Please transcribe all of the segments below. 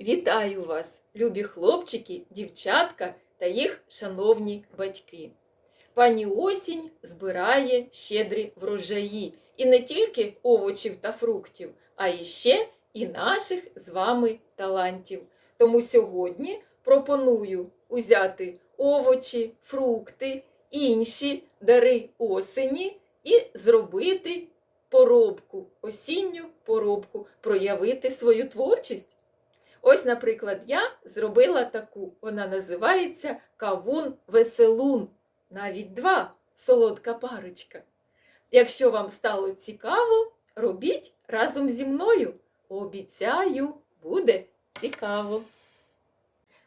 Вітаю вас, любі хлопчики, дівчатка та їх шановні батьки. Пані осінь збирає щедрі врожаї і не тільки овочів та фруктів, а іще і наших з вами талантів. Тому сьогодні пропоную узяти овочі, фрукти, інші дари осені і зробити поробку, осінню поробку, проявити свою творчість. Ось, наприклад, я зробила таку. Вона називається кавун-веселун. Навіть два солодка парочка. Якщо вам стало цікаво, робіть разом зі мною. Обіцяю, буде цікаво.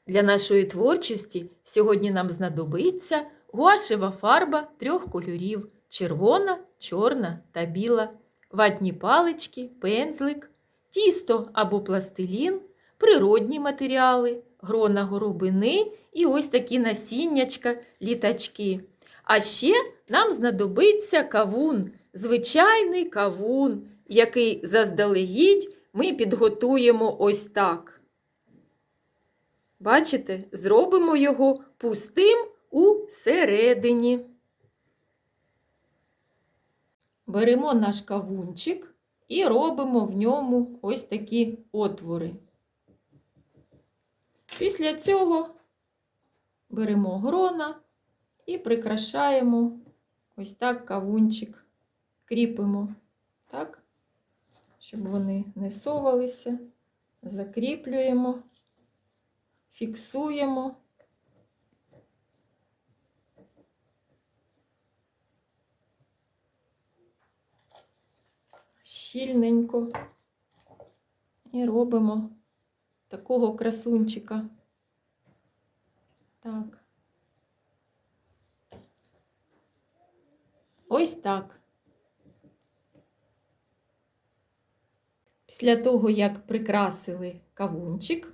Для нашої творчості сьогодні нам знадобиться гуашева фарба трьох кольорів: червона, чорна та біла, ватні палички, пензлик, тісто або пластилін, природні матеріали, грона горобини і ось такі насіннячка, літачки. А ще нам знадобиться кавун, звичайний кавун, який заздалегідь ми підготуємо ось так. Бачите, зробимо його пустим у середині. Беремо наш кавунчик і робимо в ньому ось такі отвори. Після цього беремо грона і прикрашаємо ось так кавунчик, кріпимо, так, щоб вони не совалися, закріплюємо, фіксуємо. Щільненько і робимо такого красунчика. Так. Ось так. Після того, як прикрасили кавунчик,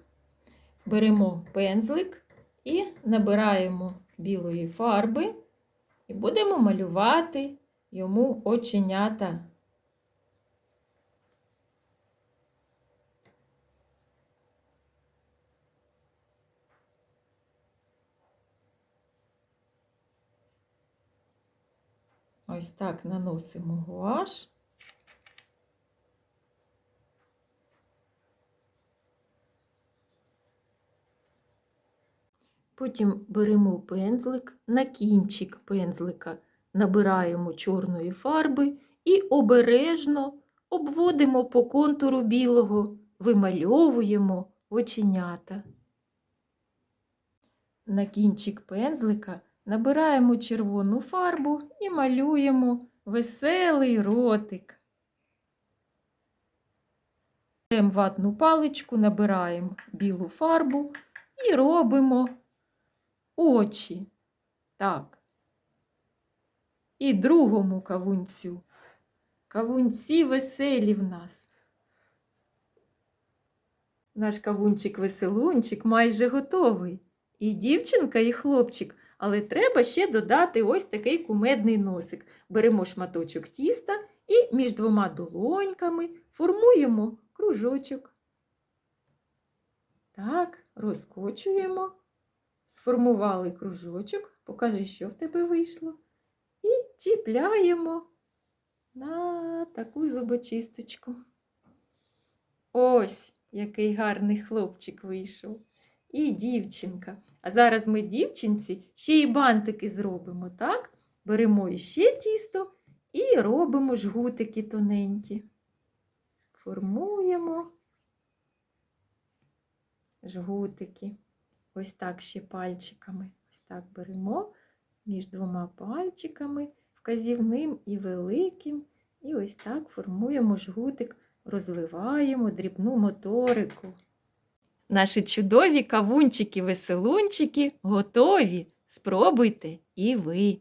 беремо пензлик і набираємо білої фарби і будемо малювати йому оченята. Ось так наносимо гуаш. Потім беремо пензлик, на кінчик пензлика набираємо чорної фарби і обережно обводимо по контуру білого, вимальовуємо оченята. На кінчик пензлика набираємо червону фарбу і малюємо веселий ротик. Беремо ватну паличку, набираємо білу фарбу і робимо очі. Так. І другому кавунцю. Кавунці веселі в нас. Наш кавунчик-веселунчик майже готовий. І дівчинка, і хлопчик. Але треба ще додати ось такий кумедний носик. Беремо шматочок тіста і між двома долоньками формуємо кружочок. Так, розкочуємо. Сформували кружочок. Покажи, що в тебе вийшло. І чіпляємо на таку зубочисточку. Ось який гарний хлопчик вийшов. І дівчинка. А зараз ми дівчинці ще й бантики зробимо, так? Беремо іще тісто і робимо жгутики тоненькі. Формуємо жгутики. Ось так ще пальчиками. Ось так беремо між двома пальчиками, вказівним і великим. І ось так формуємо жгутик, розвиваємо дрібну моторику. Наші чудові кавунчики-веселунчики готові. Спробуйте і ви.